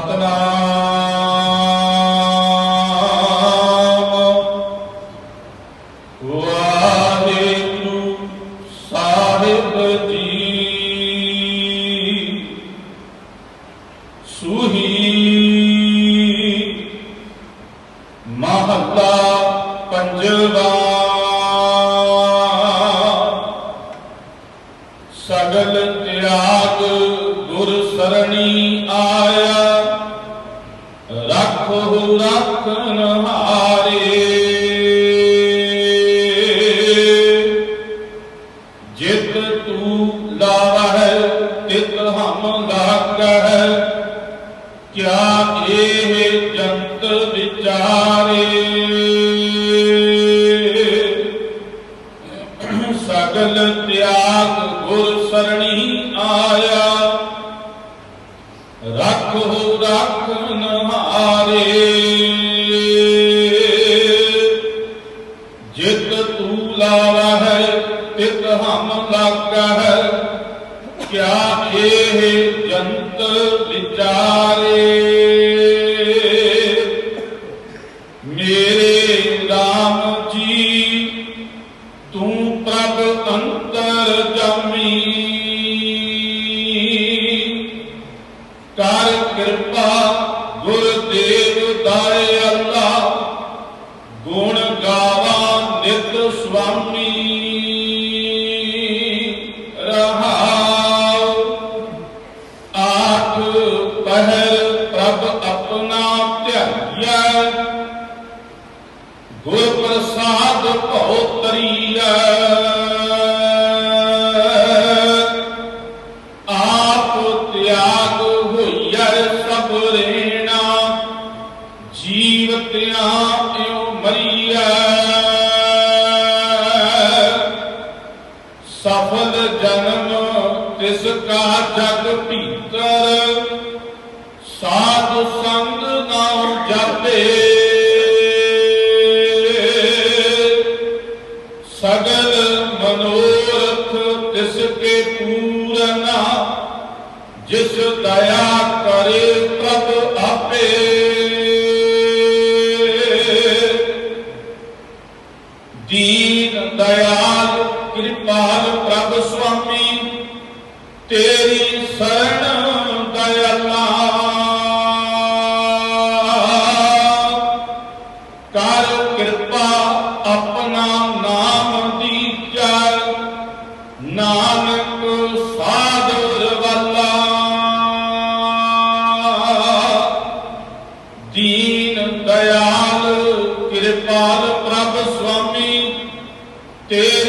ਸਤਨਾਮ ਵਾਹਿਗੁਰੂ ਸਾਹਿਬ ਜੀ ਸੁਹੀ ਮਹੱਲਾ ਪੰਜਵਾ ਸਗਲ ਤਿਆਗ ਗੁਰ ਸਰਣੀ ਆਇਆ ਵਿਚਾਰੇ ਸਗਲ ਤਿਆਗ ਗੁਰ ਸਰਣੀ ਆਇਆ। ਰੱਖੋ ਰੱਖਨ ਹਾਰੇ। ਜਿਤ ਤੂ ਲਾਵਾ ਹੈ ਤਿਤ ਹਮ ਲਾਗਾ ਹੈ ਕਿਆ ਇਹ ਜੰਤ ਵਿਚਾਰੇ। ਕਰ ਕਿਰਪਾ ਗੁਰਦੇਵ ਦਾਇ ਅੱਲਾ, ਗੁਣ ਗਾਵਾਂ ਨਿਤ ਸੁਆਮੀ। ਰਹਾਉ ਆਠ ਪਹਿਰ ਪ੍ਰਭ ਆਪਣਾ ਧਿਆਈਐ। ਗੁਰ ਪ੍ਰਸਾਦ ਭਉ ਜੀਵਤਿਆਂ ਇਉ ਮਰੀਐ। ਸਫਲ ਜਨਮ ਤਿਸ ਕਾ ਜਗ ਭੀਤਰ, ਸਾਧ ਸੰਗ ਨਾਮ ਜਪੇ। ਸਗਲ ਮਨੋਰਥ ਤਿਸ ਕੇ ਪੂਰਨਾ ਜਿਸ ਦਇਆ ਕਰੇ ਦੀਨ ਦਇਆਲ ਕਿਰਪਾਲ ਪ੍ਰਭ ਸੁਆਮੀ, ਤੇਰੀ ਸਰਣ ਦਇਆਲਾ। ਕਰ ਕਿਰਪਾ ਆਪਣਾ ਨਾਮ ਦੀ ਚਲ ਨਾਨਕ ਸਾਧੂ ਰਵੱਲਾ ਦੀਨ ਦਇਆਲ ਕਿਰਪਾਲ ਪ੍ਰਭ Yeah.